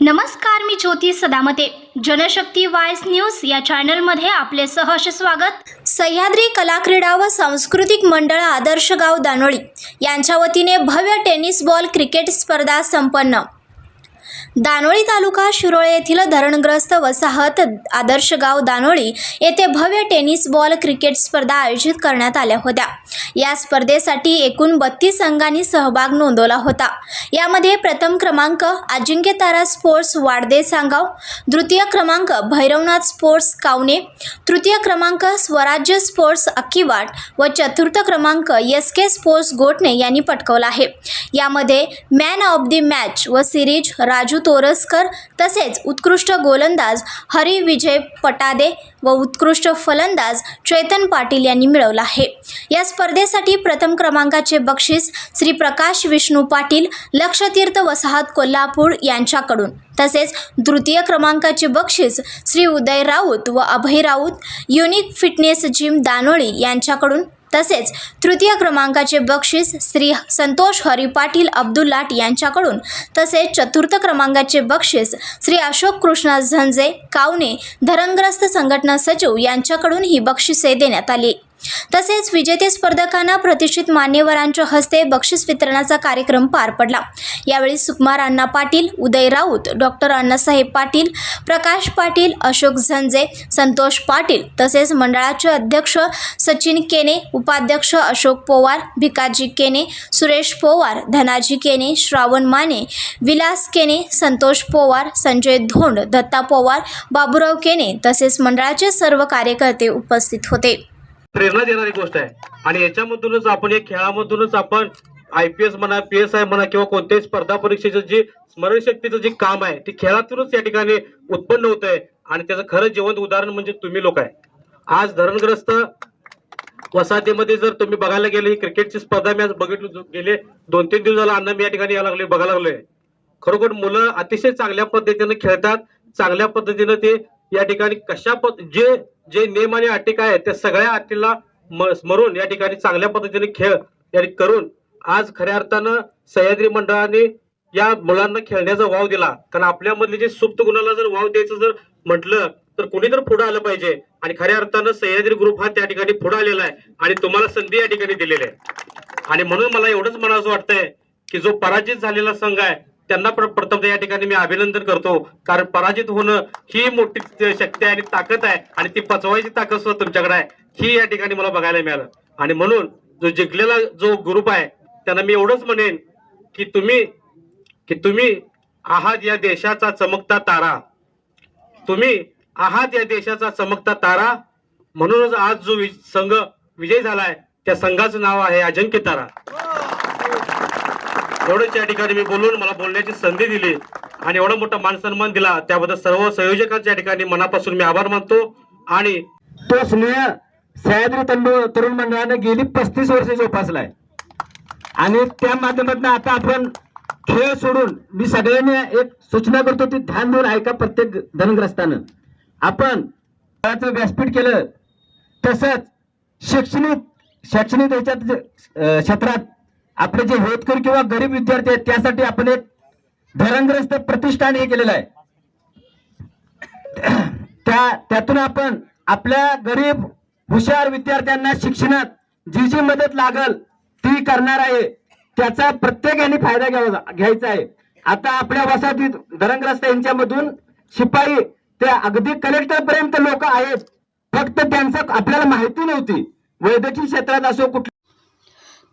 नमस्कार मी ज्योती सदामते. जनशक्ती वायस न्यूज या चॅनलमध्ये आपले सहर्ष स्वागत. सह्याद्री कला क्रीडा व सांस्कृतिक मंडळ आदर्श गाव दानोळी यांच्या वतीने भव्य टेनिस बॉल क्रिकेट स्पर्धा संपन्न. दानोळी तालुका शिरोळे येथील धरणग्रस्त वसाहत आदर्श गाव दानोळी येथे भव्य टेनिस बॉल क्रिकेट स्पर्धा आयोजित करण्यात आल्या होत्या. या स्पर्धेसाठी एकूण बत्तीस संघांनी सहभाग नोंदवला होता. यामध्ये प्रथम क्रमांक अजिंक्य तारा स्पोर्ट्स वाडदे सांगाव द्वितीय क्रमांक भैरवनाथ स्पोर्ट्स कावणे तृतीय क्रमांक स्वराज्य स्पोर्ट्स अक्कीवाट व चतुर्थ क्रमांक एस के स्पोर्ट्स गोटणे यांनी पटकवला आहे. यामध्ये मॅन ऑफ दी मॅच व सिरीज राजू तोरसकर तसेच उत्कृष्ट गोलंदाज हरी विजय पटादे व उत्कृष्ट फलंदाज चेतन पाटील यांनी मिळवला आहे. या स्पर्धेसाठी प्रथम क्रमांकाचे बक्षीस श्री प्रकाश विष्णू पाटील लक्षतीर्थ वसाहत कोल्हापूर यांच्याकडून. तसेच तृतीय क्रमांकाचे बक्षीस श्री उदय राऊत व Abhay Raut unique fitness gym Danoli यांच्याकडून तसेच तृतीय क्रमांकाचे बक्षीस श्री संतोष हरी पाटील अब्दुल लाट यांच्याकडून तसेच चतुर्थ क्रमांकाचे बक्षीस श्री अशोक कृष्णा झंजे कावणे धरणग्रस्त संघटना सचिव यांच्याकडून ही बक्षिसे देण्यात आली. तसेच विजेते स्पर्धकांना प्रतिष्ठित मान्यवरांच्या हस्ते बक्षीस वितरणाचा कार्यक्रम पार पडला. यावेळी सुकुमार अण्णा पाटील उदय राऊत डॉक्टर अण्णासाहेब पाटील प्रकाश पाटील अशोक झंजे संतोष पाटील तसेच मंडळाचे अध्यक्ष सचिन केने उपाध्यक्ष अशोक पोवार भिकाजी केने सुरेश पोवार धनाजी केने श्रावण माने विलास केने संतोष पोवार संजय धोंड दत्ता पोवार बाबुराव केने तसेच मंडळाचे सर्व कार्यकर्ते उपस्थित होते. प्रेरणा देणारी गोष्ट आहे. आणि याच्यामधूनच आपण या खेळामधूनच आपण आय पी एस म्हणा पी एस आय म्हणा किंवा कोणत्याही स्पर्धा परीक्षेचं जे स्मरणशक्तीचं जे काम आहे ते खेळातूनच या ठिकाणी उत्पन्न होत आहे आणि त्याचं खरं जिवंत उदाहरण म्हणजे तुम्ही लोक आहे. आज धरणग्रस्त वसाहतीमध्ये जर तुम्ही बघायला गेले ही क्रिकेटची स्पर्धा मी आज बघितली गेले दोन तीन दिवस झाला अन्न मी या ठिकाणी यायला लागले बघायला लागलोय. खरोखर मुलं अतिशय चांगल्या पद्धतीने खेळतात. चांगल्या पद्धतीनं ते या ठिकाणी कशा पद जे जे नियम आणि अटी काय आहेत त्या सगळ्या अटीला स्मरून या ठिकाणी चांगल्या पद्धतीने खेळ करून आज खऱ्या अर्थानं सह्याद्री मंडळाने या मुलांना खेळण्याचा वाव दिला. कारण आपल्यामधले जे सुप्त गुणाला जर वाव द्यायचं जर म्हटलं तर कोणी तर पुढे आलं पाहिजे. आणि खऱ्या अर्थानं सह्याद्री ग्रुप हा त्या ठिकाणी पुढे आलेला आहे. आणि तुम्हाला संधी या ठिकाणी दिलेली आहे. आणि म्हणून मला एवढंच म्हणावं वाटतंय की जो पराजित झालेला संघ आहे त्यांना प्रथम या ठिकाणी मी अभिनंदन करतो. कारण पराजित होणं ही मोठी शक्ती आहे आणि ताकद आहे आणि ती पचवायची ताकद सुद्धा तुमच्याकडे आहे. ही या ठिकाणी मला बघायला मिळालं. आणि म्हणून जो जिंकलेला जो ग्रुप आहे त्यांना मी एवढंच म्हणेन की तुम्ही की तुम्ही आहात या देशाचा चमकता तारा. तुम्ही आहात या देशाचा चमकता तारा. म्हणूनच आज जो संघ विजय झालाय त्या संघाचं नाव आहे अजिंक्य तारा. एवढंच या ठिकाणी मी बोलून मला बोलण्याची संधी दिली आणि एवढा मोठा मानसन्मान दिला. त्याबद्दल सर्व संयोजकांच्या ठिकाणी मनापासून मी आभार मानतो आणि तो स्नेह सह्याद्री तंडू तरुण मंडळाने गेली पस्तीस वर्ष जोपासलाय. आणि त्या माध्यमातून आता आपण खेळ सोडून मी सगळ्यांनी एक सूचना करतो ती ध्यान देऊन ऐका प्रत्येक धनग्रस्तानं. आपण खेळाचं व्यासपीठ केलं तसंच शैक्षणिक शैक्षणिक ह्याच्यात क्षेत्रात आपले जे होतकर किंवा गरीब विद्यार्थी आहेत त्यासाठी आपण एक धरणग्रस्त प्रतिष्ठान हे केलेलं आहे. त्या त्यातून आपण आपल्या गरीब हुशार विद्यार्थ्यांना शिक्षणात जी जी मदत लागल ती करणार आहे. त्याचा प्रत्येकाने फायदा घ्यावा घ्यायचा आहे. आता आपल्या वसाहतीत धरणग्रस्त यांच्यामधून शिपाई ते अगदी कलेक्टर पर्यंत लोक आहेत. फक्त त्यांचं आपल्याला माहिती नव्हती. वैद्यकीय क्षेत्रात असो कुठल्या